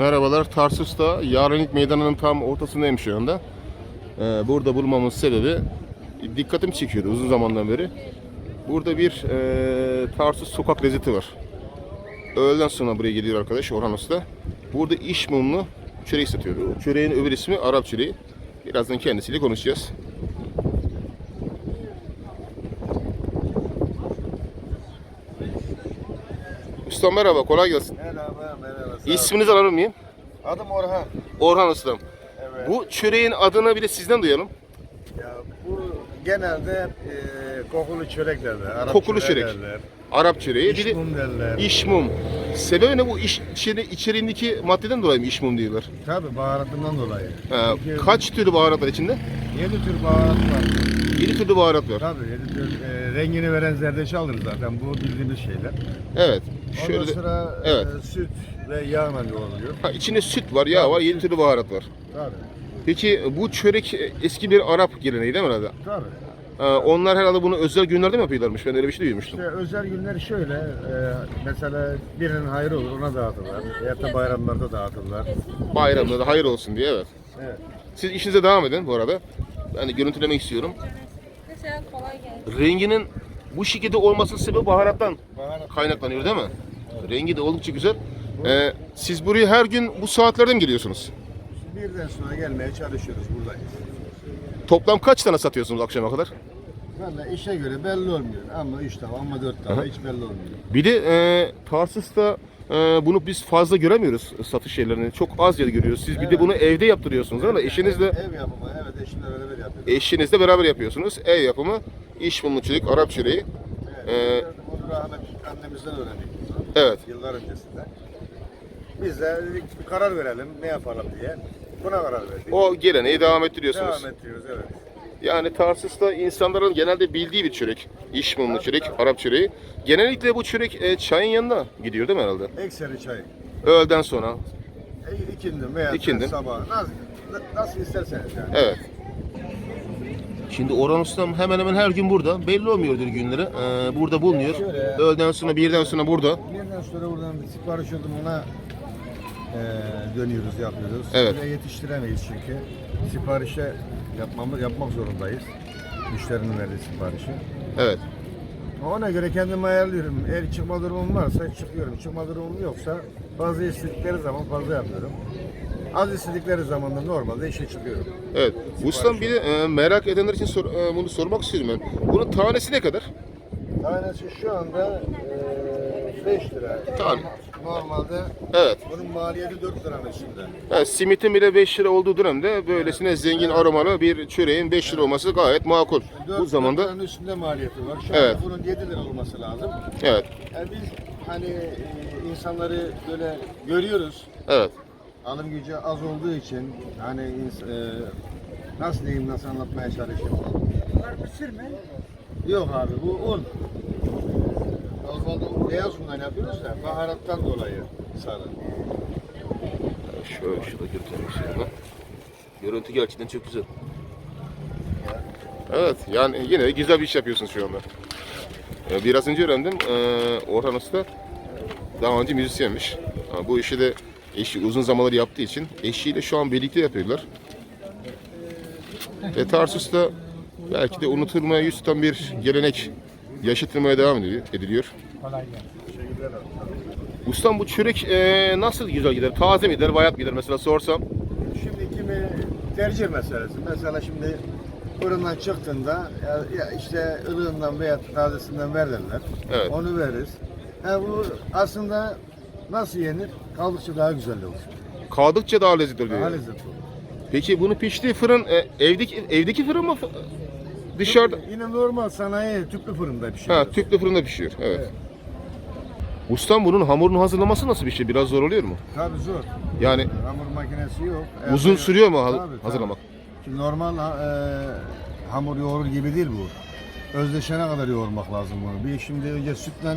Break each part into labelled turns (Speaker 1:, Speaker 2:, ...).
Speaker 1: Merhabalar, Tarsus'ta Yarenlik Meydanı'nın tam ortasındayım şu anda. Ee, burada bulunmamın sebebi dikkatimi çekiyordu uzun zamandan beri. Burada bir e, Tarsus sokak lezzeti var. Öğleden sonra buraya geliyor arkadaş Orhan Usta. Burada iş mumlu çörek satıyor. O Çöreğin öbür ismi Arap çöreği. Birazdan kendisiyle konuşacağız. Usta merhaba, kolay gelsin.
Speaker 2: Merhaba, merhaba. sağ ol.
Speaker 1: İsminizi alır mıyım?
Speaker 2: Adım Orhan.
Speaker 1: Orhan Ustam.
Speaker 2: Evet.
Speaker 1: Bu çöreğin adını bir de sizden duyalım.
Speaker 2: Genelde hep e, kokulu çörek derler. Arap
Speaker 1: Kokulu
Speaker 2: çöreği
Speaker 1: çörek.
Speaker 2: derler.
Speaker 1: Arap çöreği. Bir de
Speaker 2: İşmum derler.
Speaker 1: işmum. Sebebi ne bu iş içeri, içeriğindeki maddeden dolayı mı işmum diyorlar?
Speaker 2: Tabii baharatından dolayı.
Speaker 1: Ha,
Speaker 2: Çünkü
Speaker 1: kaç türlü baharat var içinde?
Speaker 2: Yedi tür baharat var.
Speaker 1: 7 türlü baharat var.
Speaker 2: Tabii yedi tür. e, rengini veren zerdeçal alırız zaten. Bu bildiğimiz şeyler.
Speaker 1: Evet.
Speaker 2: Ondan
Speaker 1: Şöyle de-
Speaker 2: sonra
Speaker 1: evet.
Speaker 2: e, süt ve yağla yoğruluyor.
Speaker 1: ha, içinde süt var, yağ var, 7 türlü baharat var.
Speaker 2: Tabii.
Speaker 1: Peki bu çörek eski bir Arap geleneği değil mi herhalde?
Speaker 2: Tabii.
Speaker 1: Ha, onlar herhalde bunu özel günlerde mi yapıyorlarmış? Ben öyle bir şey duymuştum.
Speaker 2: İşte özel günler şöyle, e, mesela birinin hayrı olur ona dağıtırlar. Ya da bayramlarda dağıtırlar.
Speaker 1: Bayramda da hayır olsun diye evet.
Speaker 2: Evet.
Speaker 1: Siz işinize devam edin bu arada. Ben de görüntülemek istiyorum.
Speaker 3: Mesela kolay gelsin.
Speaker 1: Renginin bu şekilde olmasının sebebi baharattan
Speaker 2: Baharat
Speaker 1: kaynaklanıyor değil mi? Rengi de oldukça güzel. Ee, siz buraya her gün bu saatlerde mi geliyorsunuz?
Speaker 2: Birden sonra gelmeye çalışıyoruz buradayız.
Speaker 1: Toplam kaç tane satıyorsunuz akşama kadar?
Speaker 2: Valla işe göre belli olmuyor. Ama üç tava ama dört tava hiç belli olmuyor.
Speaker 1: Bir de e, Tarsus'ta e, bunu biz fazla göremiyoruz satış şeylerini. Çok az yer görüyoruz. Siz bir de
Speaker 2: Evet.
Speaker 1: bunu evde yaptırıyorsunuz değil mi? Eşinizle
Speaker 2: Ev yapımı evet eşimle beraber yapıyoruz.
Speaker 1: eşinizle beraber yapıyorsunuz. Ev yapımı, iş mumluçuluk, Arap çöreği.
Speaker 2: Evet,
Speaker 1: Ee,
Speaker 2: onu rahmet annemizden öğrendik.
Speaker 1: Evet.
Speaker 2: Yıllar öncesinde. Biz de dedik bir karar verelim ne yapalım diye. Buna karar verdik.
Speaker 1: O geleneği devam ettiriyorsunuz.
Speaker 2: Devam ettiriyoruz evet.
Speaker 1: Yani Tarsus'ta insanların genelde bildiği bir çörek. İş mumlu çörek, Arap çöreği. Genellikle bu çörek e, çayın yanına gidiyor değil mi herhalde?
Speaker 2: Ekseri çay.
Speaker 1: Öğleden sonra.
Speaker 2: E, ikindim veya
Speaker 1: İkindim.
Speaker 2: sabah. Nasıl, nasıl isterseniz yani.
Speaker 1: Evet. Şimdi Orhan Ustam hemen hemen her gün burada. Belli olmuyordur günleri. Ee, burada bulunuyor.
Speaker 2: Şöyle.
Speaker 1: Öğleden sonra birden sonra burada.
Speaker 2: Birden sonra buradan bir sipariş ona eee, dönüyoruz yapıyoruz.
Speaker 1: Evet.
Speaker 2: Buraya yetiştiremeyiz çünkü. Siparişe yapmamız yapmak zorundayız. Müşterinin verdiği siparişi.
Speaker 1: Evet.
Speaker 2: Ona göre kendimi ayarlıyorum. Eğer çıkma durumum varsa çıkıyorum. Çıkma durumum yoksa fazla istedikleri zaman fazla yapıyorum. Az istedikleri zaman da normalde işe çıkıyorum.
Speaker 1: Evet. Ustam bir de e, merak edenler için sor- e, bunu sormak istiyorum ben. Bunun tanesi ne kadar?
Speaker 2: Tanesi şu anda 5 lira.
Speaker 1: Tane.
Speaker 2: Normalde
Speaker 1: Evet.
Speaker 2: bunun maliyeti 4 liranın üstünde.
Speaker 1: Ha, simitin bile 5 lira olduğu dönemde böylesine zengin aromalı bir çöreğin 5 lira olması gayet makul.
Speaker 2: Dört-
Speaker 1: Bu zamanda
Speaker 2: dört liranın üstünde maliyeti var. Şu
Speaker 1: Evet.
Speaker 2: bunun 7 lira olması lazım.
Speaker 1: evet.
Speaker 2: Yani biz hani e, insanları böyle görüyoruz.
Speaker 1: Evet.
Speaker 2: Alım gücü az olduğu için hani e, nasıl diyeyim nasıl anlatmaya çalışayım. Yok abi bu un. Normalde beyaz undan yapıyoruz da baharattan dolayı sarı.
Speaker 1: Şöyle şurada götürmek istiyorum. Görüntü gerçekten çok güzel. Evet yani yine güzel bir iş yapıyorsunuz şu anda. Ee, Biraz önce öğrendim ee, Orhan Usta daha önce müzisyenmiş. Bu işi de eşi uzun zamanlar yaptığı için eşiyle şu an birlikte yapıyorlar. Ve Tarsus'ta belki de unutulmaya yüz tutan bir gelenek yaşatılmaya devam ediliyor.
Speaker 2: Teşekkürler abi.
Speaker 1: Ustam bu çörek ee, nasıl güzel gider? Taze mi gider, bayat mı gider mesela sorsam?
Speaker 2: Şimdi kimi tercih meselesi. Mesela şimdi fırından çıktığında ya, ya işte ılığından veya tazesinden ver derler.
Speaker 1: Evet.
Speaker 2: Onu veririz. Ha, bu aslında nasıl yenir? Kaldıkça daha güzel olur.
Speaker 1: Kaldıkça daha lezzetli oluyor.
Speaker 2: Daha lezzetli olur.
Speaker 1: Peki bunu piştiği fırın e, evdeki evdeki fırın mı? Dışarıda.
Speaker 2: Yine normal sanayi tüplü fırında pişiyor.
Speaker 1: Ha, tüplü fırında pişiyor. Evet.
Speaker 2: Evet.
Speaker 1: Ustam bunun hamurunu hazırlaması nasıl bir şey? Biraz zor oluyor mu?
Speaker 2: Tabii zor.
Speaker 1: Yani
Speaker 2: Hamur makinesi yok.
Speaker 1: uzun
Speaker 2: Evet.
Speaker 1: sürüyor mu ha-
Speaker 2: Tabii, tabii.
Speaker 1: hazırlamak?
Speaker 2: Şimdi normal e, hamur yoğurur gibi değil bu. Özleşene kadar yoğurmak lazım bunu. Bir şimdi önce sütle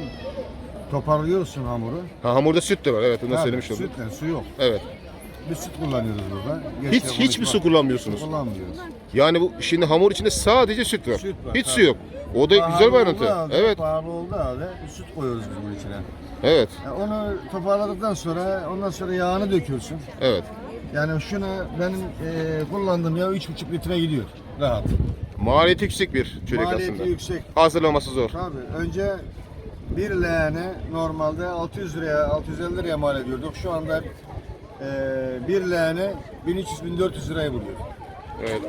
Speaker 2: toparlıyorsun hamuru.
Speaker 1: Ha, hamurda süt de var. Evet,
Speaker 2: Tabii,
Speaker 1: söylemiş olduk.
Speaker 2: Sütle, su yok.
Speaker 1: Evet.
Speaker 2: Bir süt kullanıyoruz burada.
Speaker 1: Hiç
Speaker 2: Geçte
Speaker 1: hiçbir su kullanmıyorsunuz.
Speaker 2: kullanmıyoruz.
Speaker 1: Yani bu şimdi hamur içinde sadece süt var.
Speaker 2: Süt var,
Speaker 1: Hiç
Speaker 2: tabii.
Speaker 1: su yok. O da güzel bir
Speaker 2: Pahalı
Speaker 1: ayrıntı.
Speaker 2: oldu
Speaker 1: Evet.
Speaker 2: Pahalı oldu bir süt koyuyoruz biz bunun içine.
Speaker 1: Evet.
Speaker 2: Ya onu toparladıktan sonra ondan sonra yağını döküyorsun.
Speaker 1: Evet.
Speaker 2: Yani şuna benim e, kullandığım yağ 3,5 litre gidiyor rahat.
Speaker 1: Maliyeti yüksek bir çörek
Speaker 2: Maliyeti
Speaker 1: aslında.
Speaker 2: yüksek.
Speaker 1: Hazırlaması zor.
Speaker 2: Tabii önce bir leğeni normalde 600 liraya 650 liraya mal ediyorduk. Şu anda e, bir leğeni 1300-1400 liraya buluyor.
Speaker 1: Evet.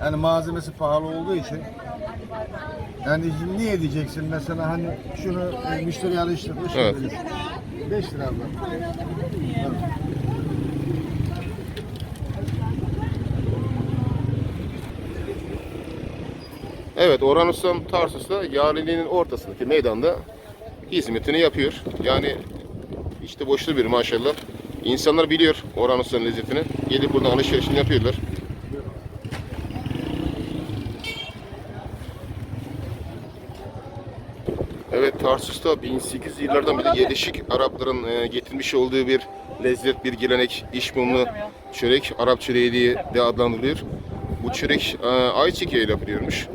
Speaker 2: Yani malzemesi pahalı olduğu için yani niye diyeceksin mesela hani şunu e, müşteriye alıştırmış.
Speaker 1: Evet.
Speaker 2: 5 lira abla.
Speaker 1: Evet, Orhan Ustam Tarsus'ta Yağlili'nin ortasındaki meydanda hizmetini yapıyor. Yani işte boşlu bir maşallah. İnsanlar biliyor Orhan Usta'nın lezzetini. Gelip buradan alışverişini yapıyorlar. Evet Tarsus'ta 1800 yıllardan beri Yedişik Arapların e, getirmiş olduğu bir lezzet, bir gelenek, iş mumlu çörek, Arap çöreği diye de adlandırılıyor. Bu çörek e, ayçiçeği ile yapılıyormuş.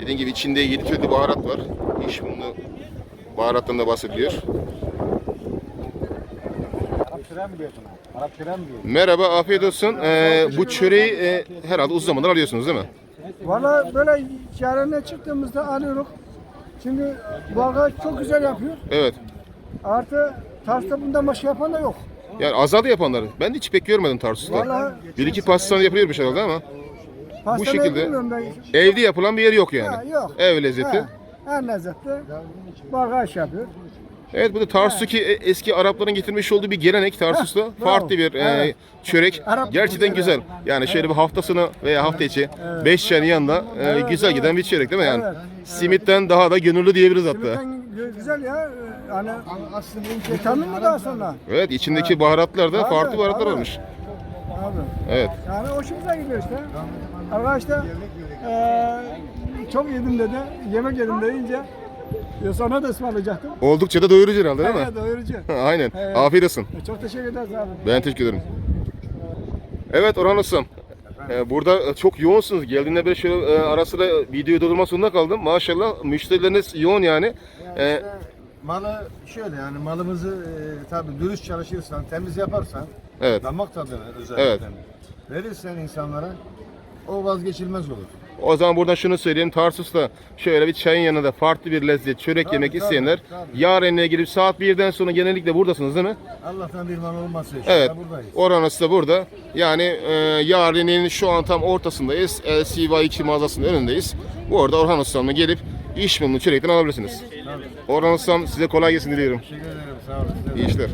Speaker 1: Dediğim gibi içinde 7 türlü baharat var. İş mumlu baharattan da bahsediliyor. Merhaba, afiyet olsun. E, bu çöreği e, herhalde uzun zamandır alıyorsunuz değil mi?
Speaker 4: Valla böyle yarına çıktığımızda alıyoruz. Şimdi bu arkadaş çok güzel yapıyor.
Speaker 1: Evet.
Speaker 4: Artı Tars'ta bundan başka yapan da yok.
Speaker 1: Yani azaldı yapanları. Ben de hiç pek görmedim Tarsus'ta.
Speaker 4: Vallahi
Speaker 1: Bir iki pastane yapılıyormuş herhalde ama
Speaker 4: Pastaneye
Speaker 1: şekilde.
Speaker 4: bilmiyorum ben.
Speaker 1: evde yapılan bir yer yok yani.
Speaker 4: Ha, yok.
Speaker 1: Ev lezzeti.
Speaker 4: Ha, en lezzetli bu arkadaş yapıyor.
Speaker 1: Evet bu da Tarsus'taki e- eski Arapların getirmiş olduğu bir gelenek Tarsus'ta. Farklı bir e, çörek.
Speaker 4: Arap
Speaker 1: Gerçekten
Speaker 4: güzel.
Speaker 1: Yani şöyle bir haftasını veya hafta içi 5 çayın yanında e, güzel giden bir çörek değil mi yani? Simitten daha da gönüllü diyebiliriz hatta.
Speaker 4: Güzel ya. Hani
Speaker 2: Aslında
Speaker 4: vitamin mi daha sonra?
Speaker 1: Evet içindeki baharatlar da farklı baharatlar olmuş.
Speaker 4: Abi.
Speaker 1: Evet.
Speaker 4: Yani hoşumuza gidiyor işte. Arkadaş da eee çok yedim dedi. Yemek yedim deyince ya sana da ısmarlayacaktım.
Speaker 1: Oldukça da doyurucu herhalde değil mi?
Speaker 4: Evet, doyurucu.
Speaker 1: Aynen.
Speaker 4: Evet.
Speaker 1: Afiyet olsun.
Speaker 4: Çok teşekkür ederiz abi.
Speaker 1: Ben teşekkür ederim. Evet Orhan Ustam. Ee, Burada çok yoğunsunuz. Geldiğinde böyle şöyle e, ara sıra videoyu durdurma zorunda kaldım. Maşallah müşterileriniz yoğun yani. Ee,
Speaker 2: İşte malı şöyle yani malımızı e, tabii dürüst çalışırsan, temiz yaparsan,
Speaker 1: Evet.
Speaker 2: damak tadını özellikle
Speaker 1: Evet.
Speaker 2: verirsen insanlara o vazgeçilmez olur.
Speaker 1: O zaman buradan şunu söyleyeyim. Tarsus'ta şöyle bir çayın yanında farklı bir lezzet, çörek
Speaker 2: Tabii,
Speaker 1: yemek
Speaker 2: tabii,
Speaker 1: isteyenler
Speaker 2: tabii.
Speaker 1: Yarenli'ye gelip saat 1'den sonra genellikle buradasınız değil mi?
Speaker 2: Allah'tan bir mal olmazsa işte
Speaker 1: Evet.
Speaker 2: buradayız.
Speaker 1: Orhan Usta burada. Yani e, Yarenli'nin şu an tam ortasındayız. LCY2 mağazasının önündeyiz. Bu arada Orhan Ustam'la gelip iş mumlu çörekten alabilirsiniz. Orhan Ustam size kolay gelsin diliyorum.
Speaker 2: Teşekkür ederim. Sağ olun.
Speaker 1: İyi işler.